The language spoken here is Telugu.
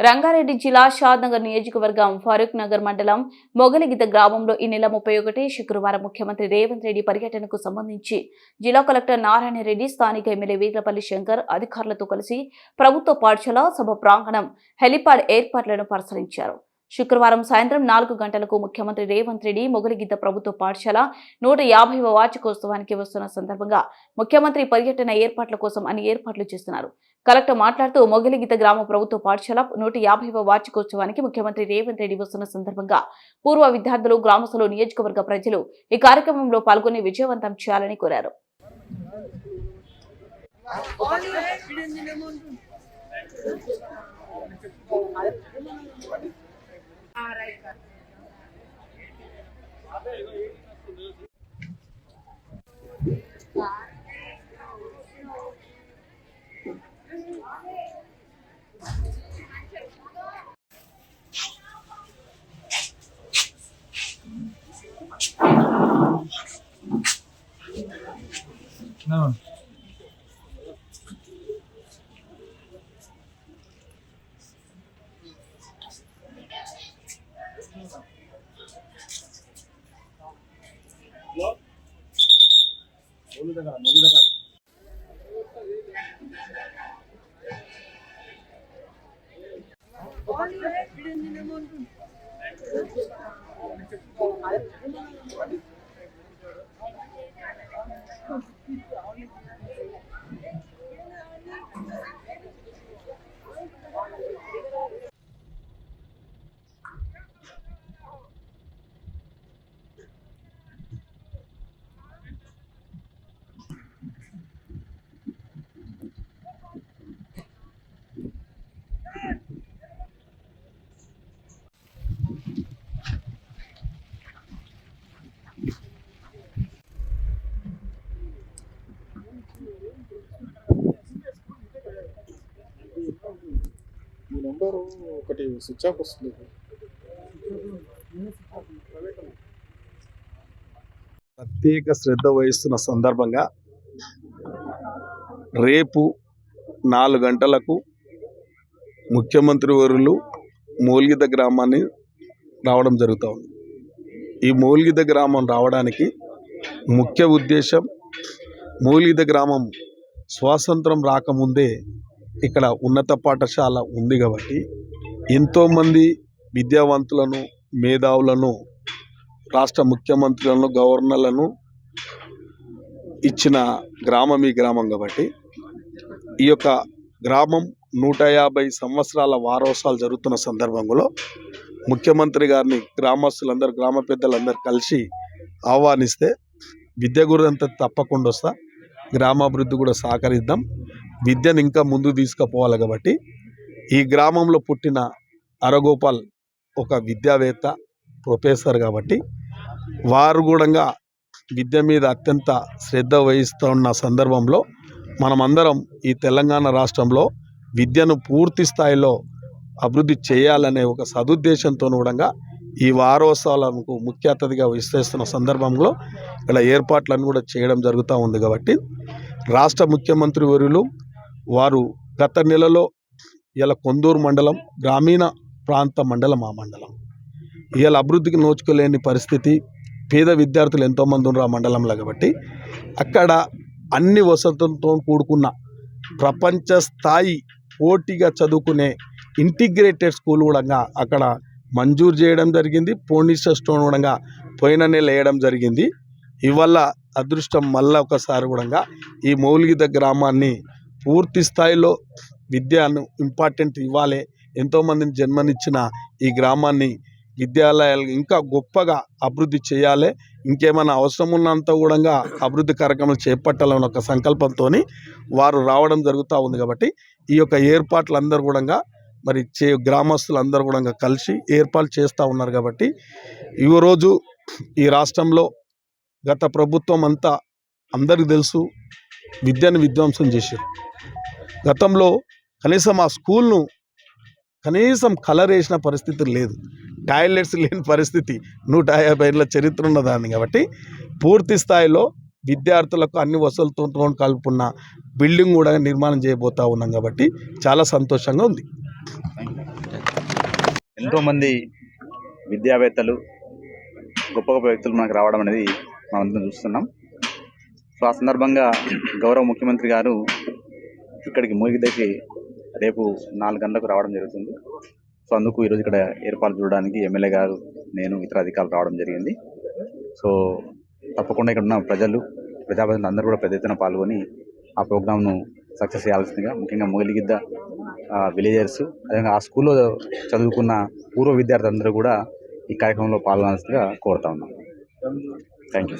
రంగారెడ్డి జిల్లా షాద్నగర్ నియోజకవర్గం ఫారూక్ నగర్ మండలం మొగలిగిద్ద గ్రామంలో ఈ నెల ముప్పై ఒకటి శుక్రవారం ముఖ్యమంత్రి రేవంత్ రెడ్డి పర్యటనకు సంబంధించి జిల్లా కలెక్టర్ నారాయణ రెడ్డి స్థానిక ఎమ్మెల్యే వీర్లపల్లి శంకర్ అధికారులతో కలిసి ప్రభుత్వ పాఠశాల సభ ప్రాంగణం హెలిపాడ్ ఏర్పాట్లను పరిశీలించారు. శుక్రవారం సాయంత్రం నాలుగు గంటలకు ముఖ్యమంత్రి రేవంత్ రెడ్డి మొగలిగిద్ద ప్రభుత్వ పాఠశాల నూట యాభైవ వార్షికోత్సవానికి వస్తున్న సందర్భంగా ముఖ్యమంత్రి పర్యటన ఏర్పాట్ల కోసం అన్ని ఏర్పాట్లు చేస్తున్నారు. కలెక్టర్ మాట్లాడుతూ మొగిలిగిత గ్రామ ప్రభుత్వ పాఠశాల నూట యాభైవ వార్షికోత్సవానికి ముఖ్యమంత్రి రేవంత్ రెడ్డి వస్తున్న సందర్భంగా పూర్వ విద్యార్థులు గ్రామస్తులు నియోజకవర్గ ప్రజలు ఈ కార్యక్రమంలో పాల్గొని విజయవంతం చేయాలని కోరారు. No. Thank you. ఈ నెంబరు ఒకటి స్విచ్ ఆఫ్ వస్తుంది. ప్రత్యేక శ్రద్ధ వహిస్తున్న సందర్భంగా రేపు నాలుగు గంటలకు ముఖ్యమంత్రి వరులు మూలిగిద గ్రామాన్ని రావడం జరుగుతూ ఉంది. ఈ మూలిగిద గ్రామం రావడానికి ముఖ్య ఉద్దేశం మూలిగిద గ్రామం స్వాతంత్రం రాకముందే ఇక్కడ ఉన్నత పాఠశాల ఉంది కాబట్టి ఎంతోమంది విద్యావంతులను మేధావులను రాష్ట్ర ముఖ్యమంత్రులను గవర్నర్లను ఇచ్చిన గ్రామం ఈ గ్రామం కాబట్టి ఈ యొక్క గ్రామం నూట యాభై సంవత్సరాల వారోత్సవాలు జరుగుతున్న సందర్భంలో ముఖ్యమంత్రి గారిని గ్రామస్తులందరూ గ్రామ పెద్దలందరూ కలిసి ఆహ్వానిస్తే విద్య గురంతా తప్పకుండా వస్తా గ్రామాభివృద్ధి కూడా సహకరిద్దాం. విద్యను ఇంకా ముందు తీసుకుపోవాలి కాబట్టి ఈ గ్రామంలో పుట్టిన అరగోపాల్ ఒక విద్యావేత్త ప్రొఫెసర్ కాబట్టి వారు కూడా విద్య మీద అత్యంత శ్రద్ధ వహిస్తున్న సందర్భంలో మనమందరం ఈ తెలంగాణ రాష్ట్రంలో విద్యను పూర్తి స్థాయిలో అభివృద్ధి చేయాలనే ఒక సదుద్దేశంతో కూడా ఈ వారోత్సవాలకు ముఖ్య అతిథిగా విస్తరిస్తున్న సందర్భంలో ఇక్కడ ఏర్పాట్లను కూడా చేయడం జరుగుతూ ఉంది కాబట్టి రాష్ట్ర ముఖ్యమంత్రి వర్యులు వారు గత నెలలో ఇలా కొందూరు మండలం గ్రామీణ ప్రాంత మండలం ఆ మండలం. ఇలా అభివృద్ధికి నోచుకోలేని పరిస్థితి పేద విద్యార్థులు ఎంతోమంది ఉన్నారు ఆ మండలంలో కాబట్టి అక్కడ అన్ని వసతులతో కూడుకున్న ప్రపంచ స్థాయి పోటీగా చదువుకునే ఇంటిగ్రేటెడ్ స్కూల్ కూడా అక్కడ మంజూరు చేయడం జరిగింది. పోలీస్ స్టోన్ కూడా పోయిన నెల వేయడం జరిగింది. ఇవల్ల అదృష్టం మళ్ళా ఒకసారి కూడా ఈ మౌలిగిత గ్రామాన్ని పూర్తి స్థాయిలో విద్యను ఇంపార్టెంట్ ఇవ్వాలి. ఎంతోమందిని జన్మనిచ్చిన ఈ గ్రామాన్ని విద్యాలయాలు ఇంకా గొప్పగా అభివృద్ధి చేయాలి. ఇంకేమైనా అవసరం ఉన్నంత కూడా అభివృద్ధి కార్యక్రమాలు చేపట్టాలని ఒక సంకల్పంతో వారు రావడం జరుగుతూ ఉంది కాబట్టి ఈ యొక్క ఏర్పాట్లు అందరూ కూడా మరి చే గ్రామస్తులందరూ కూడా కలిసి ఏర్పాటు చేస్తూ ఉన్నారు కాబట్టి ఈ రోజు ఈ రాష్ట్రంలో గత ప్రభుత్వం అంతా అందరికీ తెలుసు విద్యను విధ్వంసం చేశారు గతంలో కనీసం ఆ స్కూల్ను కనీసం కలర్ వేసిన పరిస్థితి లేదు. టాయిలెట్స్ లేని పరిస్థితి. నూట యాభై ఏళ్ళ చరిత్ర ఉన్నదాన్ని కాబట్టి పూర్తి స్థాయిలో విద్యార్థులకు అన్ని వసతులతో కలుపుకున్న బిల్డింగ్ కూడా నిర్మాణం చేయబోతా ఉన్నాం కాబట్టి చాలా సంతోషంగా ఉంది. ఎంతోమంది విద్యావేత్తలు గొప్ప గొప్ప వ్యక్తులు మనకు రావడం అనేది మనం చూస్తున్నాం. సో ఆ సందర్భంగా గౌరవ ముఖ్యమంత్రి గారు ఇక్కడికి మూగిదకి రేపు నాలుగు గంటలకు రావడం జరుగుతుంది. సో అందుకు ఈరోజు ఇక్కడ ఏర్పాటు చూడడానికి ఎమ్మెల్యే గారు నేను ఇతర అధికారులు రావడం జరిగింది. సో తప్పకుండా ఇక్కడ ఉన్న ప్రజలు ప్రజాప్రతినిధులు అందరూ కూడా పెద్ద ఎత్తున పాల్గొని ఆ ప్రోగ్రామ్ను సక్సెస్ చేయాల్సిందిగా ముఖ్యంగా మొగలిగిద్ద విలేజర్స్ అదేవిధంగా ఆ స్కూల్లో చదువుకున్న పూర్వ విద్యార్థులందరూ కూడా ఈ కార్యక్రమంలో పాల్గొనాల్సిందిగా కోరుతా ఉన్నాం. Thank you